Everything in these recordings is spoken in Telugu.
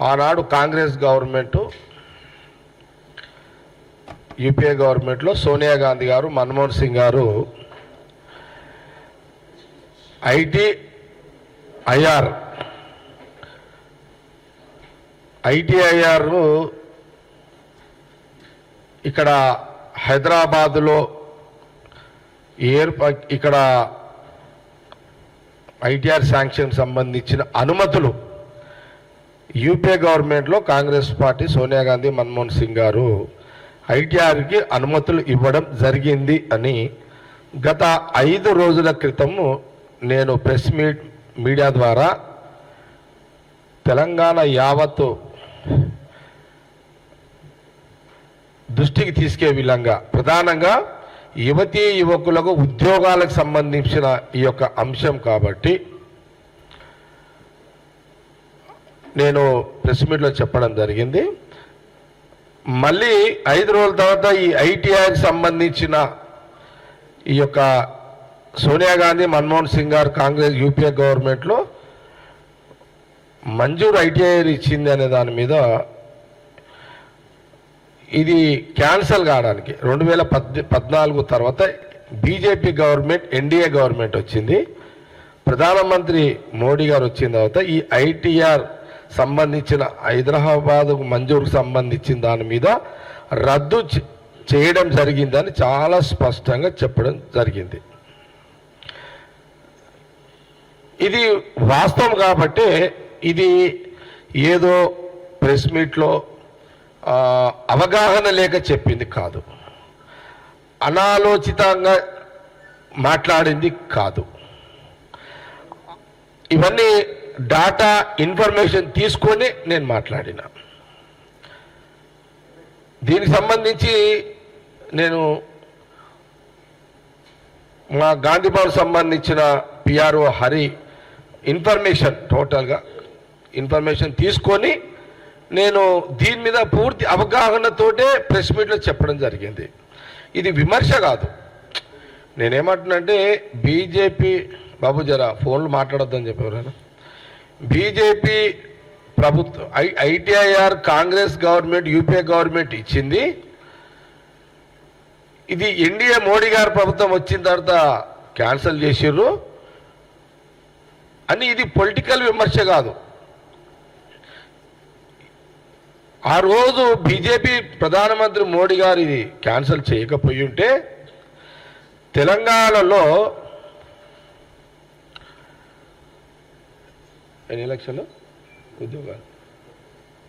ఆనాడు కాంగ్రెస్ గవర్నమెంట్ యూపీఏ గవర్నమెంట్లో సోనియా గాంధీ గారు మన్మోహన్ సింగ్ గారు ఐటీ ఐఆర్ ఐటీఐఆర్ ఇక్కడ హైదరాబాదులో ఏర్పా ఇక్కడ ఐటీఆర్ శాంక్షన్ సంబంధించిన అనుమతులు యూపీఏ గవర్నమెంట్లో కాంగ్రెస్ పార్టీ సోనియా గాంధీ మన్మోహన్ సింగ్ గారు ఐటీఆర్కి అనుమతులు ఇవ్వడం జరిగింది అని గత ఐదు రోజుల క్రితము నేను ప్రెస్ మీట్ మీడియా ద్వారా తెలంగాణ యావత్తు దృష్టికి తీసుకే విధంగా ప్రధానంగా యువతీ యువకులకు ఉద్యోగాలకు సంబంధించిన ఈ యొక్క అంశం కాబట్టి నేను ప్రెస్ మీట్లో చెప్పడం జరిగింది. మళ్ళీ ఐదు రోజుల తర్వాత ఈ ఐటీఐకి సంబంధించిన ఈ యొక్క సోనియా గాంధీ మన్మోహన్ సింగ్ గారు కాంగ్రెస్ యూపీఏ గవర్నమెంట్లో మంజూరు ఐటీఐ ఇచ్చింది అనే దాని మీద ఇది క్యాన్సల్ కావడానికి రెండు వేల పద్ పద్నాలుగు తర్వాత బీజేపీ గవర్నమెంట్ ఎన్డీఏ గవర్నమెంట్ వచ్చింది. ప్రధానమంత్రి మోడీ గారు వచ్చిన తర్వాత ఈ ఐటీఆర్ సంబంధించిన హైదరాబాద్ మంజూరుకు సంబంధించిన దాని మీద రద్దు చేయడం జరిగిందని చాలా స్పష్టంగా చెప్పడం జరిగింది. ఇది వాస్తవం కాబట్టి ఇది ఏదో ప్రెస్ మీట్లో అవగాహన లేక చెప్పింది కాదు. అనాలోచితంగా మాట్లాడింది కాదు. ఇవన్నీ డాటా ఇన్ఫర్మేషన్ తీసుకొని నేను మాట్లాడిన. దీనికి సంబంధించి నేను మా గాంధీ భవన్ సంబంధించిన పిఆర్ఓ హరి ఇన్ఫర్మేషన్ టోటల్గా ఇన్ఫర్మేషన్ తీసుకొని నేను దీని మీద పూర్తి అవగాహనతోటే ప్రెస్ మీట్లో చెప్పడం జరిగింది. ఇది విమర్శ కాదు. నేనేమంటున్నంటే బీజేపీ బాబు జరా ఫోన్లు మాట్లాడొద్దని చెప్పేవారు బీజేపీ ప్రభుత్వం I ITIR Congress government UPA government ఇచ్చింది. ఇది ఎన్డీఏ మోడీ గారు ప్రభుత్వం వచ్చిన తర్వాత క్యాన్సిల్ చేసిర్రు. అని ఇది పొలిటికల్ విమర్శ కాదు. ఆ రోజు బీజేపీ ప్రధానమంత్రి మోడీ గారు ఇది క్యాన్సిల్ చేయకపోయి ఉంటే తెలంగాణలో ఎన్ని లక్షలు? ఉద్యోగాలు.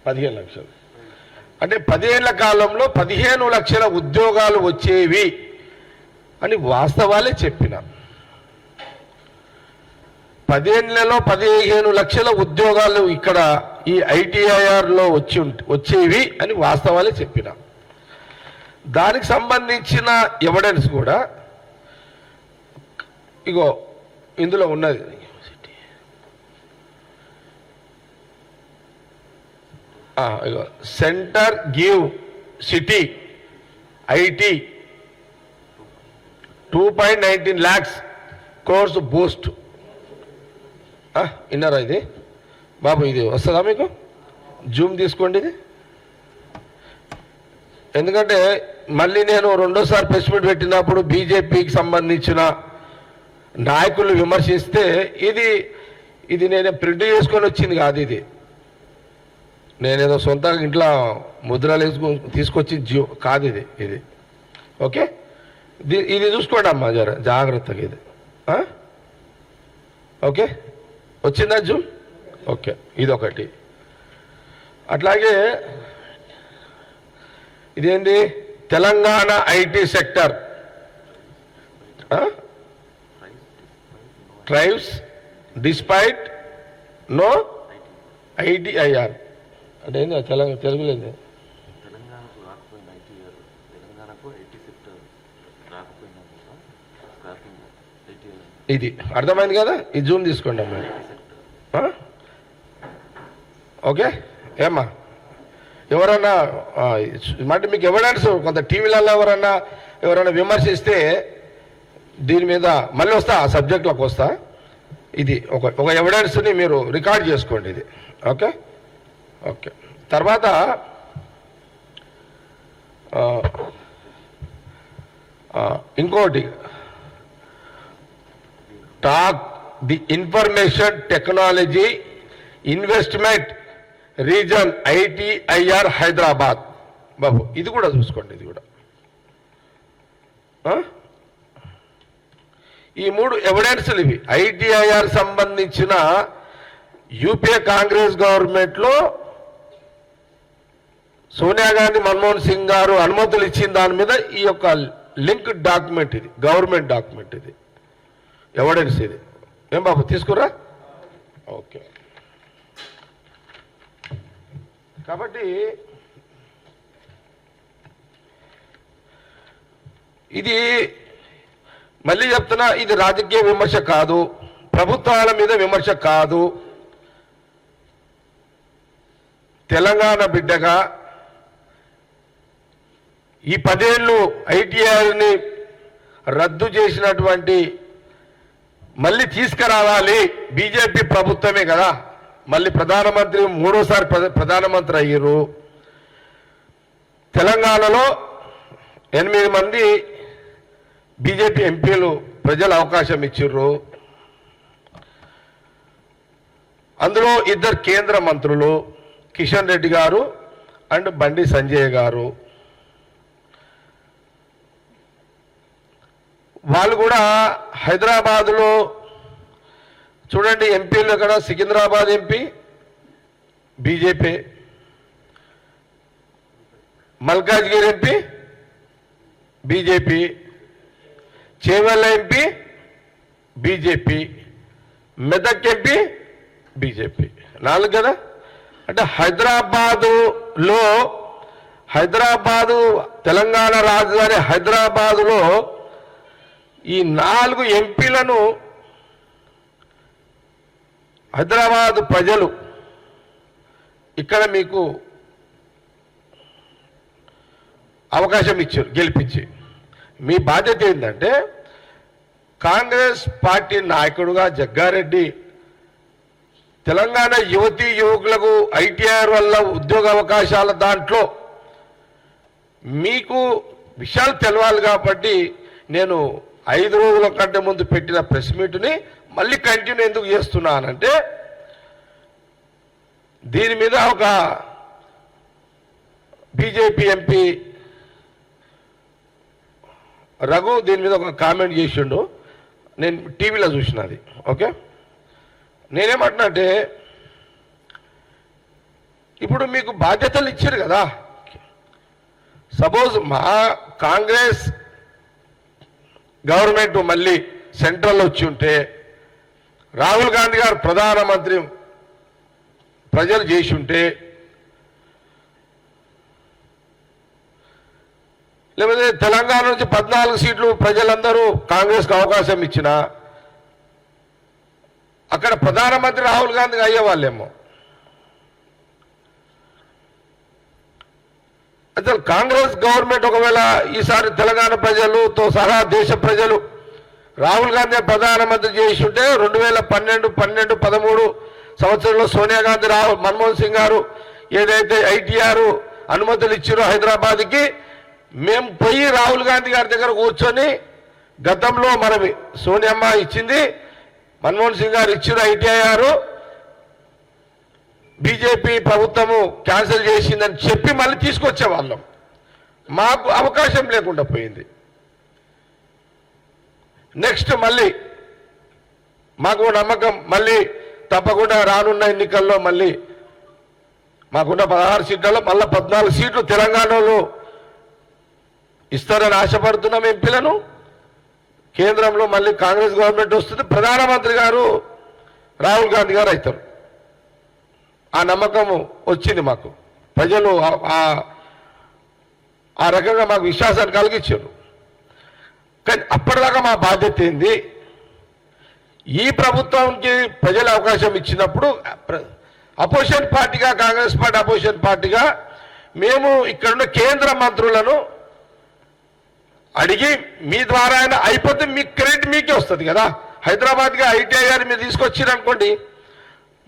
పదిహేను లక్షలు. అంటే పదిహేనుల కాలంలో పదిహేను లక్షల ఉద్యోగాలు వచ్చేవి అని వాస్తవాలే చెప్పిన. పదిహేనులలో పదిహేను లక్షల ఉద్యోగాలు ఇక్కడ ఈ ఐటీఐఆర్లో వచ్చి వచ్చేవి అని వాస్తవాలే చెప్పిన. దానికి సంబంధించిన ఎవిడెన్స్ కూడా ఇగో ఇందులో ఉన్నది. ఇగో centre give city IT two point nineteen lakhs crores boost విన్నారా ఇది? బాబు ఇది వస్తుందా మీకు? జూమ్ తీసుకోండి ఇది. ఎందుకంటే మళ్ళీ నేను రెండోసారి ప్రెస్ మీట్ పెట్టినప్పుడు బీజేపీకి సంబంధించిన నాయకులు విమర్శిస్తే ఇది ఇది నేను ప్రింట్ చేసుకొని వచ్చింది కాదు ఇది. నేనేదో సొంతంగా ఇంట్లో ముద్రలు వేసుకు తీసుకొచ్చి జీవ కాదు ఇది ఇది. ఓకే? ఇది చూసుకోండి అమ్మా జర జాగ్రత్తగా ఇది. ఓకే? వచ్చిందా జూమ్? ఓకే ఇదొకటి. అట్లాగే ఇదేంటి Telangana IT sector. Thrives despite no? ITIR అంటే ఏంది తెలంగాణ తెలుగులేదు. ఇది అర్థమైంది కదా? ఇది జూమ్ తీసుకోండి అమ్మా. ఓకే? ఏమ్మా? ఎవరన్నా అంటే మీకు ఎవరైనా కొంత టీవీలలో ఎవరన్నా ఎవరైనా విమర్శిస్తే దీని మీద మళ్ళీ వస్తా ఆ సబ్జెక్ట్లోకి వస్తా. ఇది ఒక ఒక ఎవిడెన్స్ని మీరు రికార్డ్ చేసుకోండి ఇది. ఓకే? ఓకే. తర్వాత ఇంకోటి talk the information technology investment region ITIR Hyderabad బాబు ఇది కూడా చూసుకోండి ఇది కూడా. ఈ మూడు ఎవిడెన్స్లు ఇవి. ఐటీఐఆర్ సంబంధించిన యూపీఏ కాంగ్రెస్ గవర్నమెంట్లో సోనియా గాంధీ మన్మోహన్ సింగ్ గారు అనుమతులు ఇచ్చిన దాని మీద ఈ యొక్క లింక్ డాక్యుమెంట్ ఇది గవర్నమెంట్ డాక్యుమెంట్ ఇది. ఎవిడెన్స్ ఇది. ఏం బాబు తీసుకురా? ఓకే. కాబట్టి ఇది మళ్ళీ చెప్తున్నా ఇది రాజకీయ విమర్శ కాదు ప్రభుత్వాల మీద విమర్శ కాదు. తెలంగాణ బిడ్డగా ఈ పదేళ్ళు ఐటీఆర్ని రద్దు చేసినటువంటి మళ్ళీ తీసుకురావాలి. బీజేపీ ప్రభుత్వమే కదా. మళ్ళీ ప్రధానమంత్రి మూడోసారి ప్రధానమంత్రి అయ్యారు తెలంగాణలో ఎనిమిది మంది బీజేపీ ఎంపీలు ప్రజలు అవకాశం ఇచ్చిర్రు. అందులో ఇద్దరు కేంద్ర మంత్రులు కిషన్ రెడ్డి గారు అండ్ బండి సంజయ్ గారు. వాళ్ళు కూడా హైదరాబాదులో చూడండి ఎంపీలు ఇక్కడ Secunderabad MP BJP. Malkajgiri MP BJP. Chevella MP BJP. Medak MP BJP. నాలుగు కదా? అంటే హైదరాబాదులో హైదరాబాదు తెలంగాణ రాజధాని హైదరాబాదులో ఈ నాలుగు ఎంపీలను హైదరాబాద్ ప్రజలు ఇక్కడ మీకు అవకాశం ఇచ్చారు గెలిపించి. మీ బాధ్యత ఏంటంటే కాంగ్రెస్ పార్టీ నాయకుడుగా జగ్గారెడ్డి తెలంగాణ యువతీ యువకులకు ఐటీఆర్ వల్ల ఉద్యోగ అవకాశాల దాంట్లో మీకు విషయాలు తెలవాలి కాబట్టి నేను ఐదు రోజుల కంటే ముందు పెట్టిన ప్రెస్ మీట్ని మళ్ళీ కంటిన్యూ ఎందుకు చేస్తున్నానంటే దీని మీద ఒక బీజేపీ ఎంపీ రఘు దీని మీద ఒక కామెంట్ చేసిండు. నేను టీవీలో చూసిన అది. ఓకే? నేనేమంటున్నా అంటే ఇప్పుడు మీకు బాధ్యతలు ఇచ్చారు కదా. సపోజ్ మా కాంగ్రెస్ గవర్నమెంట్ మళ్ళీ సెంట్రల్ వచ్చి ఉంటే రాహుల్ గాంధీ గారు ప్రధానమంత్రి ప్రజలు చేసి ఉంటే లేకపోతే తెలంగాణ నుంచి పద్నాలుగు సీట్లు ప్రజలందరూ కాంగ్రెస్కి అవకాశం ఇచ్చిన అక్కడ ప్రధానమంత్రి రాహుల్ గాంధీ అయ్యేవాళ్ళేమో. అసలు కాంగ్రెస్ గవర్నమెంట్ ఒకవేళ ఈసారి తెలంగాణ ప్రజలతో సహా దేశ ప్రజలు రాహుల్ గాంధీ ప్రధానమంత్రి చేసి ఉంటే రెండు వేల పన్నెండు పన్నెండు పదమూడు సంవత్సరంలో సోనియా గాంధీ రాహుల్ మన్మోహన్ సింగ్ గారు ఏదైతే ఐటీఆర్ అనుమతులు ఇచ్చారో హైదరాబాద్కి మేము పోయి రాహుల్ గాంధీ గారి దగ్గర కూర్చొని గతంలో మనవి సోనియమ్మ ఇచ్చింది మన్మోహన్ సింగ్ గారు ఇచ్చిన ఐటీఆర్ బీజేపీ ప్రభుత్వము క్యాన్సిల్ చేసిందని చెప్పి మళ్ళీ తీసుకొచ్చే వాళ్ళం. మాకు అవకాశం లేకుండా పోయింది. నెక్స్ట్ మళ్ళీ మాకు నమ్మకం మళ్ళీ తప్పకుండా రానున్న ఎన్నికల్లో మళ్ళీ మాకున్న పదహారు సీట్లలో మళ్ళీ పద్నాలుగు సీట్లు తెలంగాణలో ఇస్తారని ఆశపడుతున్నాం ఎంపీలను. కేంద్రంలో మళ్ళీ కాంగ్రెస్ గవర్నమెంట్ వస్తుంది. ప్రధానమంత్రి గారు రాహుల్ గాంధీ గారు అవుతారు. ఆ నమ్మకము వచ్చింది మాకు. ప్రజలు ఆ- రకంగా మాకు విశ్వాసాన్ని కలిగించారు. కానీ అప్పటిదాకా మా బాధ్యత ఏంది? ఈ ప్రభుత్వానికి ప్రజలు అవకాశం ఇచ్చినప్పుడు అపోజిషన్ పార్టీగా కాంగ్రెస్ పార్టీ అపోజిషన్ పార్టీగా మేము ఇక్కడున్న కేంద్ర మంత్రులను అడిగి మీ ద్వారా అయినా అయిపోతే మీ క్రెడిట్ మీకే వస్తుంది కదా. హైదరాబాద్గా ఐటీఐ గారు మీరు తీసుకొచ్చిరనుకోండి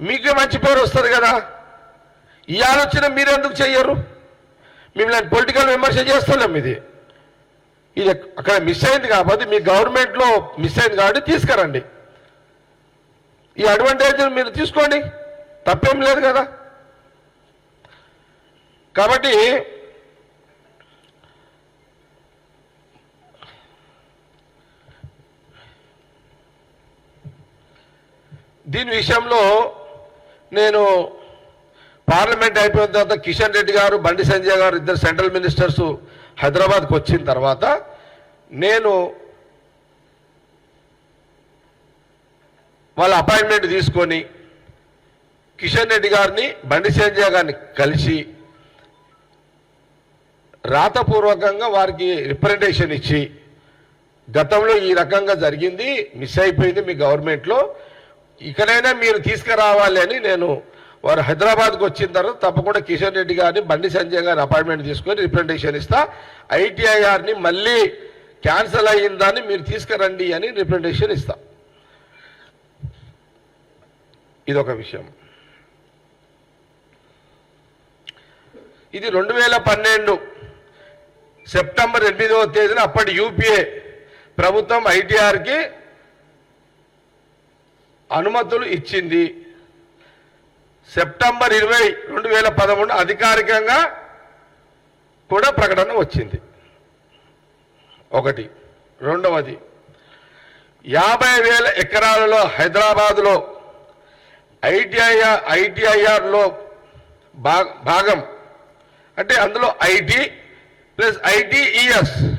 మీకు మంచి పేరు వస్తుంది కదా. ఈ ఆలోచన మీరు ఎందుకు చెయ్యరు? మిమ్మల్ని పొలిటికల్ విమర్శ చేస్తున్నాం ఇది. ఇది అక్కడ మిస్ అయింది కాబట్టి మీ గవర్నమెంట్లో మిస్ అయింది కాబట్టి తీసుకురండి. ఈ అడ్వాంటేజ్ మీరు తీసుకోండి. తప్పేం లేదు కదా. కాబట్టి దీని విషయంలో నేను పార్లమెంట్ అయిపోయిన తర్వాత కిషన్ రెడ్డి గారు బండి సంజయ్ గారు ఇద్దరు సెంట్రల్ మినిస్టర్స్ హైదరాబాద్కి వచ్చిన తర్వాత నేను వాళ్ళ అపాయింట్మెంట్ తీసుకొని కిషన్ రెడ్డి గారిని బండి సంజయ్ గారిని కలిసి రాతపూర్వకంగా వారికి రిప్రజెంటేషన్ ఇచ్చి గతంలో ఈ రకంగా జరిగింది మిస్ అయిపోయింది మీ గవర్నమెంట్లో. ఇకనైనా మీరు తీసుకురావాలి అని నేను వారు హైదరాబాద్కు వచ్చిన తర్వాత తప్పకుండా కిషన్ రెడ్డి గారిని బండి సంజయ్ గారిని అపాయింట్మెంట్ తీసుకొని రిప్రజెంటేషన్ ఇస్తా. ఐటీఐఆర్ని మళ్ళీ క్యాన్సిల్ అయ్యిందని మీరు తీసుకురండి అని రిప్రజెంటేషన్ ఇస్తా. ఇదొక విషయం. ఇది రెండు వేల పన్నెండు సెప్టెంబర్ ఎనిమిదవ తేదీన అప్పటి యూపీఏ ప్రభుత్వం ఐటీఆర్కి అనుమతులు ఇచ్చింది. సెప్టెంబర్ ఇరవై రెండు వేల పదమూడు అధికారికంగా కూడా ప్రకటన వచ్చింది. ఒకటి. రెండవది. యాభై వేల ఎకరాలలో హైదరాబాదులో ఐటీఐఆర్ ఐటీఐఆర్లో భాగం. అంటే అందులో ఐటీ ప్లస్ ఐటీఈఎస్.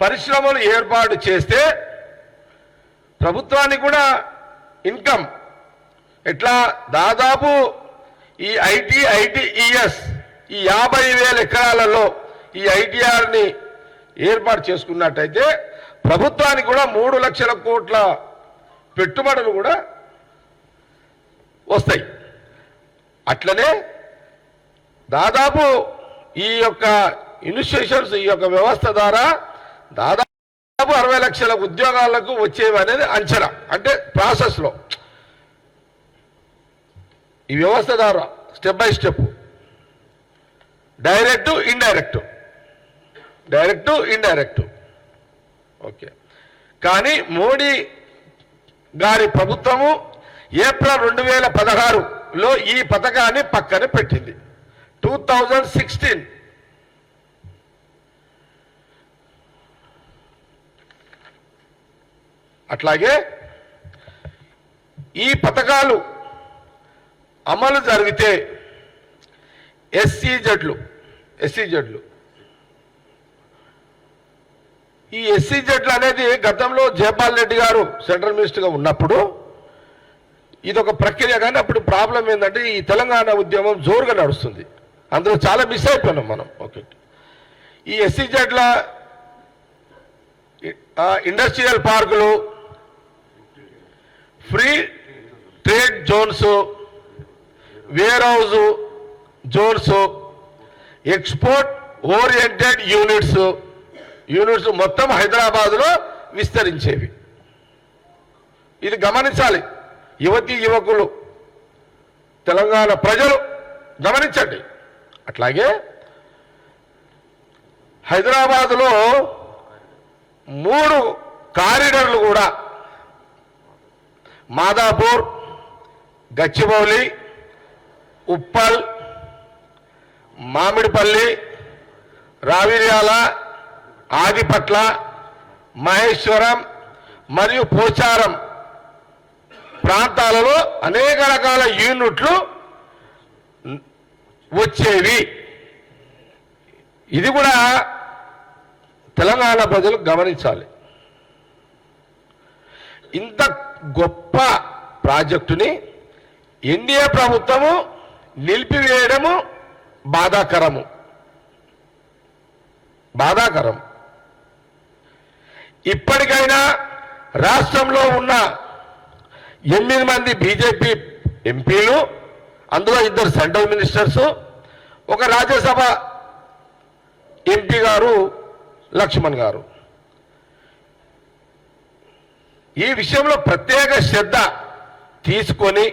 పరిశ్రమలు ఏర్పాటు చేస్తే ప్రభుత్వానికి కూడా ఇన్కమ్. ఎట్లా? దాదాపు ఈ ఐటీ ఐటీఈఎస్ ఈ యాభై వేల ఎకరాలలో ఈ ఐటీఆర్ని ఏర్పాటు చేసుకున్నట్టయితే ప్రభుత్వానికి కూడా మూడు లక్షల కోట్ల పెట్టుబడులు కూడా వస్తాయి. అట్లనే దాదాపు ఈ యొక్క ఇన్స్టిట్యూషన్స్ ఈ యొక్క వ్యవస్థ ద్వారా దాదాపు లక్షల ఉద్యోగాలకు వచ్చేవి అనేది అంచనా. అంటే ప్రాసెస్లో. ఈ వ్యవస్థ ద్వారా step by step. Direct indirect. Direct indirect. Okay. కానీ మోడీ గారి ప్రభుత్వము ఏప్రిల్ రెండు వేల పదహారులో ఈ పథకాన్ని పక్కన పెట్టింది. Two thousand sixteen. అట్లాగే ఈ పథకాలు అమలు జరిగితే ఎస్సీ జడ్లు ఎస్సీ జడ్లు. ఈ ఎస్సీ జడ్లు అనేది గతంలో జయపాల్ రెడ్డి గారు సెంట్రల్ మినిస్టర్గా ఉన్నప్పుడు ఇది ఒక ప్రక్రియ కానీ అప్పుడు ప్రాబ్లం ఏంటంటే ఈ తెలంగాణ ఉద్యమం జోరుగా నడుస్తుంది. అందులో చాలా మిస్ అయిపోయినాం మనం. ఓకే. ఈ ఎస్సీ జడ్ల ఇండస్ట్రియల్ పార్కులు free trade zones warehouse zones export oriented units units మొత్తం హైదరాబాద్లో విస్తరించేవి. ఇది గమనించాలి. యువతి యువకులు తెలంగాణ ప్రజలు గమనించండి. అట్లాగే హైదరాబాదులో మూడు కారిడర్లు కూడా మాదాపూర్ గచ్చిబౌలి ఉప్పల్ మామిడిపల్లి రావిర్యాల ఆదిపట్ల మహేశ్వరం మరియు పోచారం ప్రాంతాలలో అనేక రకాల యూనిట్లు వచ్చేవి. ఇది కూడా తెలంగాణ ప్రజలు గమనించాలి. ఇంత గొప్ప ప్రాజెక్టుని ఎన్డీఏ ప్రభుత్వము నిలిపివేయడము బాధాకరము. బాధాకరం. ఇప్పటికైనా రాష్ట్రంలో ఉన్న ఎనిమిది మంది బీజేపీ ఎంపీలు అందులో ఇద్దరు సెంట్రల్ మినిస్టర్స్ ఒక రాజ్యసభ ఎంపీ గారు లక్ష్మణ్ గారు. ఈ విషయంలో ప్రత్యేక శ్రద్ధ తీసుకొని